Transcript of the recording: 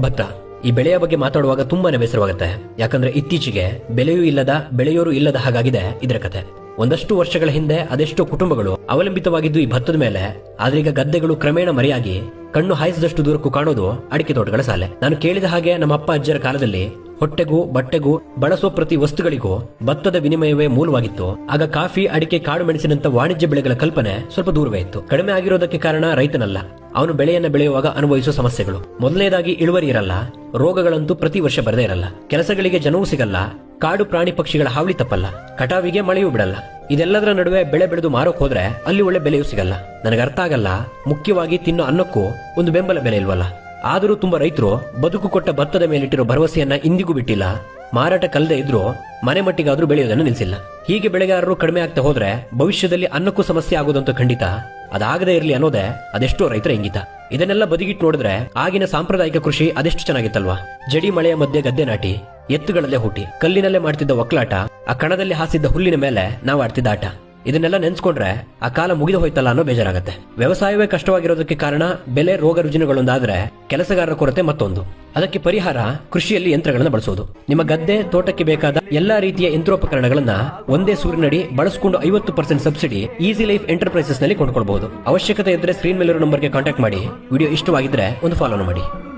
ಭತ್ತ, ಈ ಬೆಳೆಯ ಬಗ್ಗೆ ಮಾತಾಡುವಾಗ ತುಂಬಾನೇ ಬೇಸರವಾಗುತ್ತೆ. ಯಾಕಂದ್ರೆ ಇತ್ತೀಚೆಗೆ ಬೆಲೆಯೂ ಇಲ್ಲದ, ಬೆಳೆಯೋರು ಇಲ್ಲದ ಹಾಗಾಗಿದೆ ಇದರ ಕಥೆ ಒಂದಷ್ಟು ವರ್ಷಗಳ ಹಿಂದೆ ಅದೆಷ್ಟೋ ಕುಟುಂಬಗಳು ಅವಲಂಬಿತವಾಗಿದ್ದು ಈ ಭತ್ತದ ಮೇಲೆ, ಆದ್ರೆ ಈಗ ಗದ್ದೆಗಳು ಕ್ರಮೇಣ ಮರೆಯಾಗಿ ಕಣ್ಣು ಹಾಯಿಸಿದಷ್ಟು ದೂರಕ್ಕೂ ಕಾಣೋದು ಅಡಿಕೆ ತೋಟಗಳ ಸಾಲೆ. ನಾನು ಕೇಳಿದ ಹಾಗೆ ನಮ್ಮ ಅಪ್ಪ ಅಜ್ಜರ ಕಾಲದಲ್ಲಿ ಹೊಟ್ಟೆಗೂ, ಬಟ್ಟೆಗೂ ಬಳಸುವ ಪ್ರತಿ ವಸ್ತುಗಳಿಗೂ ಭತ್ತದ ವಿನಿಮಯವೇ ಮೂಲವಾಗಿತ್ತು. ಆಗ ಕಾಫಿ, ಅಡಿಕೆ, ಕಾಡು ಮೆಣಸಿನಂತ ವಾಣಿಜ್ಯ ಬೆಳೆಗಳ ಕಲ್ಪನೆ ಸ್ವಲ್ಪ ದೂರವೇ ಇತ್ತು. ಕಡಿಮೆ ಆಗಿರೋದಕ್ಕೆ ಕಾರಣ ರೈತನಲ್ಲ. ಅವನು ಬೆಳೆಯನ್ನ ಬೆಳೆಯುವಾಗ ಅನುಭವಿಸುವ ಸಮಸ್ಯೆಗಳು. ಮೊದಲನೇದಾಗಿ ಇಳುವರಿ ಇರಲ್ಲ, ರೋಗಗಳಂತೂ ಪ್ರತಿ ವರ್ಷ ಬರದೇ ಇರಲ್ಲ. ಕೆಲಸಗಳಿಗೆ ಜನವೂ ಸಿಗಲ್ಲ, ಕಾಡು ಪ್ರಾಣಿ ಪಕ್ಷಿಗಳ ಹಾವಳಿ ತಪ್ಪಲ್ಲ, ಕಟಾವಿಗೆ ಮಳೆಯೂ ಬಿಡಲ್ಲ. ಇದೆಲ್ಲದರ ನಡುವೆ ಬೆಳೆ ಬೆಳೆದು ಮಾರೋಕ್ ಹೋದ್ರೆ ಅಲ್ಲಿ ಒಳ್ಳೆ ಬೆಲೆಯೂ ಸಿಗಲ್ಲ. ನನಗೆ ಅರ್ಥ ಆಗಲ್ಲ, ಮುಖ್ಯವಾಗಿ ತಿನ್ನೋ ಅನ್ನಕ್ಕೂ ಒಂದು ಬೆಂಬಲ ಬೆಲೆ ಇಲ್ವಲ್ಲ. ಆದರೂ ತುಂಬಾ ರೈತರು ಬದುಕು ಕೊಟ್ಟ ಭತ್ತದ ಮೇಲಿಟ್ಟಿರೋ ಭರವಸೆಯನ್ನ ಇಂದಿಗೂ ಬಿಟ್ಟಿಲ್ಲ. ಮಾರಾಟ ಕಲ್ಲದೆ ಇದ್ರೂ ಮನೆ ಮಟ್ಟಿಗಾದ್ರೂ ಬೆಳೆಯೋದನ್ನು ನಿಲ್ಲಿಸಿಲ್ಲ ಹೀಗೆ ಬೆಳೆಗಾರರು ಕಡಿಮೆ ಆಗ್ತಾ ಹೋದ್ರೆ ಭವಿಷ್ಯದಲ್ಲಿ ಅನ್ನಕ್ಕೂ ಸಮಸ್ಯೆ ಆಗೋದಂತ ಖಂಡಿತ. ಅದಾಗದೇ ಇರಲಿ ಅನ್ನೋದೇ ಅದೆಷ್ಟೋ ರೈತರ ಇಂಗಿತ. ಇದನ್ನೆಲ್ಲ ಬದಿಗಿಟ್ಟು ನೋಡಿದ್ರೆ ಆಗಿನ ಸಾಂಪ್ರದಾಯಿಕ ಕೃಷಿ ಅದೆಷ್ಟು ಚೆನ್ನಾಗಿತ್ತಲ್ವಾ? ಜಡಿ ಮಳೆಯ ಮಧ್ಯೆ ಗದ್ದೆ ನಾಟಿ, ಎತ್ತುಗಳಲ್ಲೇ ಹುಟ್ಟಿ ಕಲ್ಲಿನಲ್ಲೇ ಮಾಡ್ತಿದ್ದ ಒಕ್ಕಲಾಟ, ಆ ಕಣದಲ್ಲಿ ಹಾಸಿದ್ದ ಹುಲ್ಲಿನ ಮೇಲೆ ನಾವು ಆಡ್ತಿದ್ದ ಆಟ. ಇದನ್ನೆಲ್ಲ ನೆನ್ಸ್ಕೊಂಡ್ರೆ ಆ ಕಾಲ ಮುಗಿದು ಹೋಯ್ತಲ್ಲ ಅನ್ನೋ ಬೇಜಾರಾಗುತ್ತೆ. ವ್ಯವಸಾಯವೇ ಕಷ್ಟವಾಗಿರೋದಕ್ಕೆ ಕಾರಣ ಬೆಲೆ ರೋಗ ರುಜಿನಗಳೊಂದಾದ್ರೆ ಕೆಲಸಗಾರರ ಕೊರತೆ ಮತ್ತೊಂದು. ಅದಕ್ಕೆ ಪರಿಹಾರ ಕೃಷಿಯಲ್ಲಿ ಯಂತ್ರಗಳನ್ನ ಬಳಸೋದು. ನಿಮ್ಮ ಗದ್ದೆ, ತೋಟಕ್ಕೆ ಬೇಕಾದ ಎಲ್ಲಾ ರೀತಿಯ ಯಂತ್ರೋಪಕರಣಗಳನ್ನ ಒಂದೇ ಸೂರಿನಡಿ ಬಳಸಿಕೊಂಡು ಐವತ್ತು ಪರ್ಸೆಂಟ್ ಸಬ್ಸಿಡಿ ಈಸಿ ಲೈಫ್ ಎಂಟರ್ಪ್ರೈಸಸ್ನಲ್ಲಿ ಕೊಂಡ್ಕೊಳ್ಬಹುದು. ಅವಶ್ಯಕತೆ ಇದ್ರೆ ಸ್ಕ್ರೀನ್ ಮೇಲಿರೋ ನಂಬರ್ಗೆ ಕಾಂಟ್ಯಾಕ್ಟ್ ಮಾಡಿ. ವಿಡಿಯೋ ಇಷ್ಟವಾಗಿದ್ರೆ ಒಂದು ಫಾಲೋ ಮಾಡಿ.